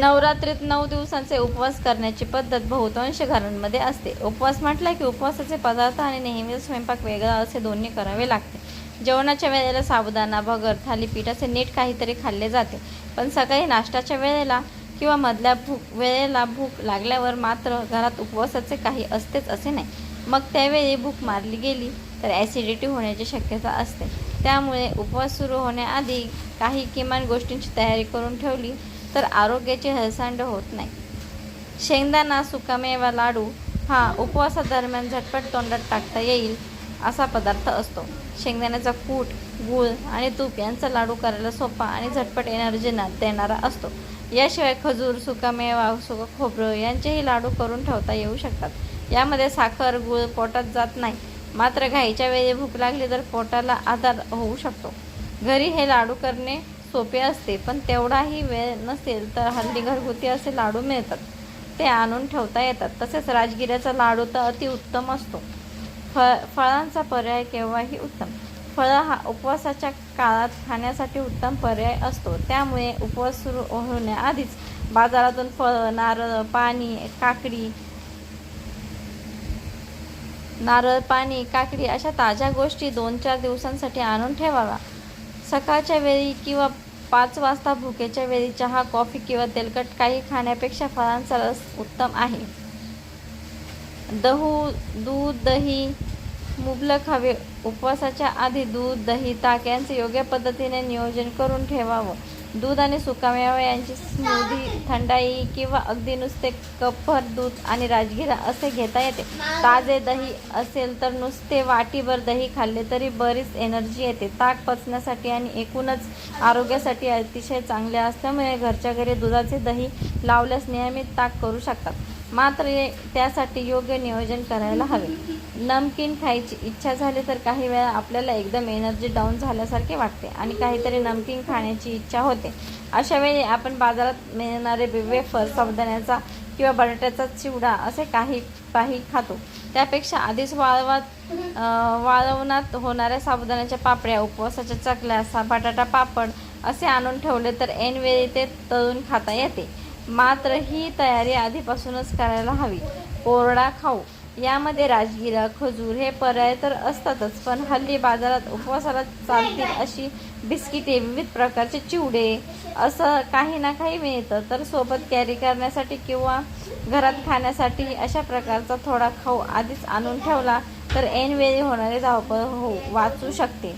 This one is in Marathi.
नवरात्रीत नऊ दिवसांचे उपवास करण्याची पद्धत बहुतांश घरांमध्ये असते. उपवास म्हटला की उपवासाचे पदार्थ आणि नेहमीच स्वयंपाक वेगळा असे दोन्ही करावे लागते. जेवणाच्या वेळेला साबुदाणा भगर थालीपीठ असे नीट काहीतरी खाल्ले जाते. पण सकाळी नाश्त्याच्या वेळेला किंवा मधल्या भूक वेळेला भूक लागल्यावर मात्र घरात उपवासाचे काही असतेच असे नाही. मग त्यावेळी भूक मारली गेली तर ॲसिडिटी होण्याची शक्यता असते. त्यामुळे उपवास सुरू होण्याआधी काही किमान गोष्टींची तयारी करून ठेवली तर आरोग्याची हळसांड होत नाही. शेंगदाणा सुकामेवा लाडू हा उपवासादरम्यान झटपट तोंडात टाकता येईल असा पदार्थ असतो. शेंगदाण्याचा कूट गूळ आणि तूप यांचा लाडू करायला सोपा आणि झटपट एनर्जी ना देणारा असतो. याशिवाय खजूर सुकामेवा सुका खोबरं यांचेही लाडू करून ठेवता येऊ शकतात. यामध्ये साखर गूळ पोटात जात नाही. मात्र घाईच्या वेळी भूक लागली तर पोटाला आधार होऊ शकतो. घरी हे लाडू करणे सोपे असते पण तेवढाही वेळ नसेल तर हल्ली घरगुती असे लाडू मिळतात. ते आणून ठेवता येतात. तसेच राजगिऱ्याचा लाडू तर अतिउत्तम असतो. फळ फळांचा पर्याय केव्हाही उत्तम. फळं हा उपवासाच्या काळात खाण्यासाठी उत्तम पर्याय असतो. त्यामुळे उपवास सुरू होण्याआधीच बाजारातून फळं नारळ पाणी काकडी नारळ पाणी काकडी अशा ताज्या गोष्टी दोन चार दिवसांसाठी आणून ठेवावा सकाळच्या वेळी किंवा पाच वाजता भुकेच्या वेळी चहा कॉफी किंवा तेलकट काही खाण्यापेक्षा फळांचा रस उत्तम आहे. दहू दूध दही मुबलक हवे. उपवासाच्या आधी दूध दही ताक यांचे योग्य पद्धतीने नियोजन करून ठेवावं. दूध आणि सुकामेवा यांची स्मूदी थंडाई किंवा अगदी नुसते कपभर दूध आणि राजगिरा असे घेता येते. ताजे दही असेल तर नुसते वाटीभर दही खाल्ले तरी बरीच एनर्जी येते. ताक पचण्यासाठी आणि एकूणच आरोग्यासाठी अतिशय चांगले असल्यामुळे घरच्या घरी दुधाचे दही लावल्यास नियमित ताक करू शकतात. मात्र त्यासाठी योग्य नियोजन करायला हवे. नमकीन खायची इच्छा झाली तर काही वेळा आपल्याला एकदम एनर्जी डाऊन झाल्यासारखे वाटते आणि काहीतरी नमकीन खाण्याची इच्छा होते. अशा वेळी आपण बाजारात मिळणारे वेफर साबुदाण्याचा किंवा बटाट्याचा चिवडा असे काही काही खातो. त्यापेक्षा आधीच वाळवात वाळवणात होणाऱ्या साबुदाण्याच्या पापड्या उपवासाच्या चकल्या सा बटाटा पापड असे आणून ठेवले तर ऐनवेळी ते तळून खाता येते. मात्र ही तयारी आधीपासूनच करायला हवी. कोरडा खाऊ. यामध्ये राजगिरा खजूर हे पर्याय तर असतातच पण हल्ली बाजारात उपवासाला चालतील अशी बिस्किटे विविध प्रकारचे चिवडे असं काही ना काही मिळतं. तर सोबत कॅरी करण्यासाठी किंवा घरात खाण्यासाठी अशा प्रकारचा थोडा खाऊ आधीच आणून ठेवला तर ऐनवेळी होणारे धावपळ हो वाचू शकते.